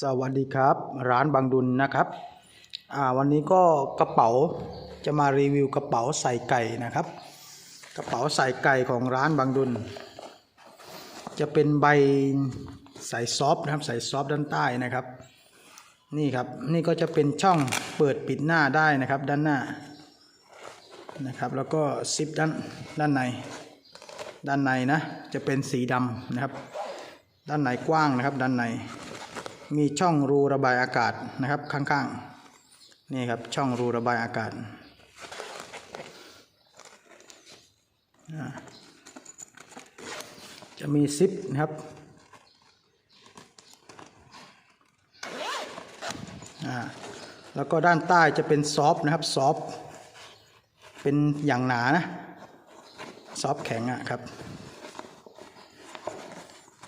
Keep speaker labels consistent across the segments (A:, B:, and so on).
A: สวัสดีครับ ร้านบางดุลนะครับวันนี้ก็กระเป๋าจะมารีวิวกระเป๋าใส่ไก่นะครับ กระเป๋าใส่ไก่ของร้านบางดุล จะเป็นใบใส่ซอฟนะครับใส่ซอฟด้านใต้นะครับ นี่ครับนี่ก็จะเป็นช่องเปิดปิดหน้าได้นะครับด้านหน้านะครับ แล้วก็ซิปด้านด้านใน ด้านในนะจะเป็นสีดำนะครับ ด้านในกว้างนะครับด้านใน มีช่องรูระบายอากาศนะครับข้างๆ นี่ครับช่องรูระบายอากาศจะมีซิปนะครับแล้วก็ด้านใต้จะเป็นซอฟนะครับซอฟเป็นอย่างหนานะซอฟแข็งอะครับ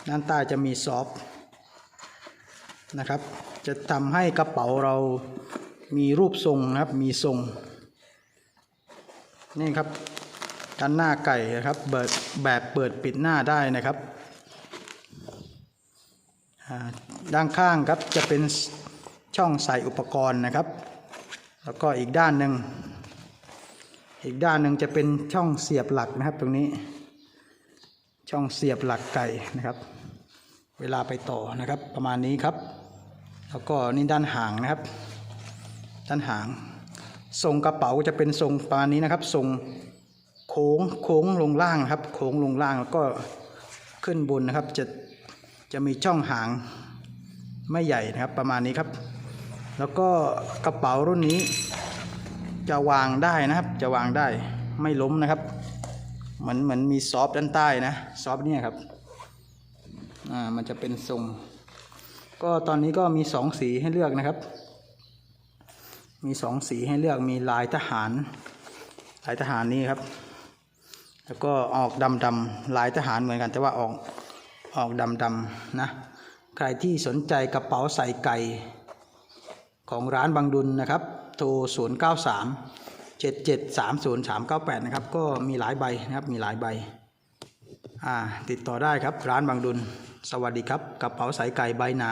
A: ด้านใต้จะมีซอฟ นะครับ จะทำให้กระเป๋าเรามีรูปทรงนะครับ มีทรง นี่ครับด้านหน้าไก่นะครับเบิดแบบเปิดปิดหน้าได้นะครับด้านข้างครับจะเป็นช่องใส่อุปกรณ์นะครับ แล้วก็อีกด้านหนึ่งอีกด้านหนึ่งจะเป็นช่องเสียบหลักนะครับ ตรงนี้ ช่องเสียบหลักไก่นะครับ เวลาไปต่อนะครับ ประมาณนี้ครับ แล้วก็นี่ด้านหางนะครับ ด้านหางทรงกระเป๋าจะเป็นทรงประมาณนี้นะครับทรงโค้งโค้งลงล่างนะครับ โค้งลงล่างแล้วก็ขึ้นบนนะครับจะจะมีช่องหางไม่ใหญ่นะครับประมาณนี้ครับ แล้วก็กระเป๋ารุ่นนี้ จะวางได้นะครับ จะวางได้ไม่ล้มนะครับเหมือนเหมือนมีซอฟด้านใต้นะซอฟเนี่ยครับอ่ามันจะเป็นทรง ก็ตอนนี้ก็มีสองสีให้เลือกนะครับ มีสองสีให้เลือกมีลายทหาร ลายทหารนี่ครับ แล้วก็ออกดำดำลายทหารเหมือนกัน แต่ว่าออกออกดำดำนะใครที่สนใจกระเป๋าใส่ไก่ของร้านบางดุลนะครับ โทร 0 9 3 7 7 3 0 3 9 8 นะครับ ก็มีหลายใบนะครับ มีหลายใบ อ่า ติดต่อได้ครับ ร้านบางดุล สวัสดีครับกระเป๋าสายไก่ใบหนา